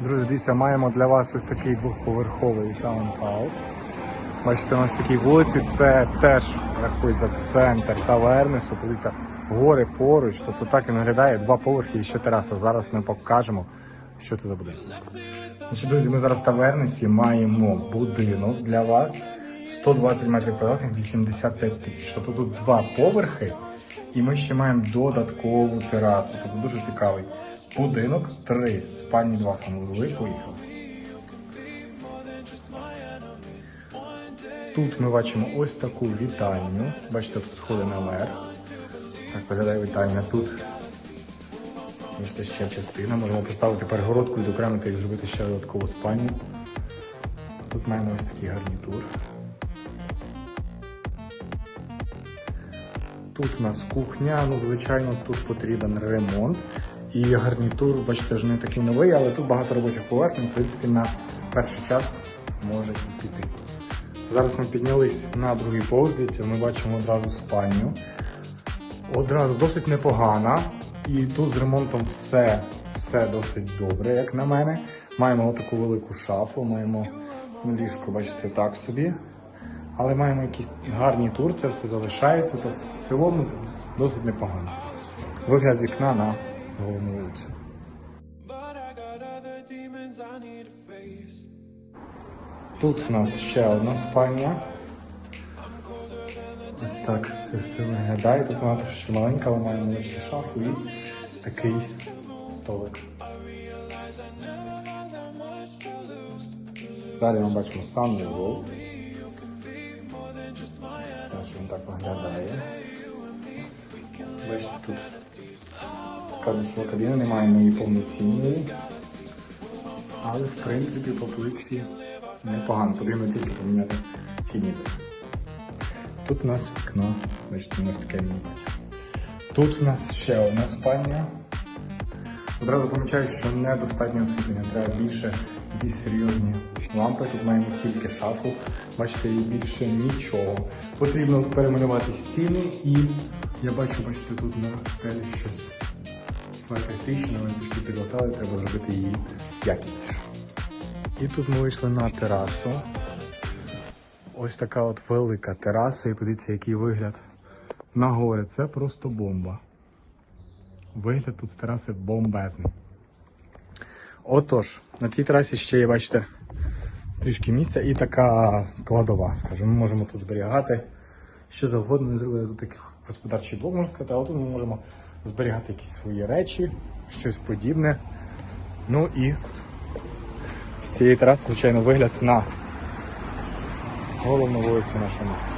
Друзі, дивіться, маємо для вас ось такий двохповерховий таунхаус. Бачите, ось такій вулиці. Це теж рахується центр тавернису. Подивіться, гори поруч. Тобто так він виглядає. Два поверхи і ще тераса. Зараз ми покажемо, що це за будинок. Друзі, ми зараз в тавернисі маємо будинок для вас. 120 метрів квадратних, 85 тисяч. Тобто тут два поверхи, і ми ще маємо додаткову терасу. Тобто дуже цікавий будинок, три спальні, два санвузли. Поїхали. Тут ми бачимо ось таку вітальню. Бачите, тут сходи наверх. Так виглядає вітальня. Тут ось ще частина. Можемо поставити перегородку, відокремити і зробити ще додаткову спальню. Тут маємо ось такий гарнітур. Тут у нас кухня, ну звичайно, тут потрібен ремонт. І гарнітур, бачите, ж не такий новий, але тут багато робочих поверхень, в принципі, на перший час може піти. Зараз ми піднялись на другий поверх, дивіться, ми бачимо одразу спальню. Одразу досить непогана. І тут з ремонтом все, все досить добре, як на мене. Маємо таку велику шафу, маємо ліжко, бачите, так собі. Але маємо якийсь гарний тур, це все залишається. Тобто в цілому досить непогано. Вигляд з вікна на вулицю. Need to face. Тут у нас ще одна спальня. Ось так це все виглядає. Тут вона трошки маленька, але має невеличку шафу і такий столик. Далі ми бачимо санвузол. Ось він так виглядає. Бачите, тут така душова кабіна, немає її повноцінної. Але в принципі по плитці непогано. Потрібно тільки поміняти фініти. Тут у нас вікно, бачите, у нас таке міні. Тут у нас ще одна спальня. Одразу помічаю, що недостатньо освітлення, треба більше якісь серйозні лампи. Тут маємо тільки шафу, бачите, і більше нічого. Потрібно перемалювати стіни і я бачу, бачите, тут на стелі щось флакастичне, ми трішки підлатали, треба зробити її якісніше. І тут ми вийшли на терасу. Ось така от велика тераса, і подивіться, який вигляд на гори. Це просто бомба. Вигляд тут з тераси бомбезний. Отож, на цій терасі ще є, бачите, трішки місця і така кладова, скажімо. Ми можемо тут зберігати що завгодно, не зробили тут такий господарчий блок, можна сказати, але тут ми можемо зберігати якісь свої речі, щось подібне. Ну і з цієї тераси, звичайно, вигляд на головну вулицю нашого міста.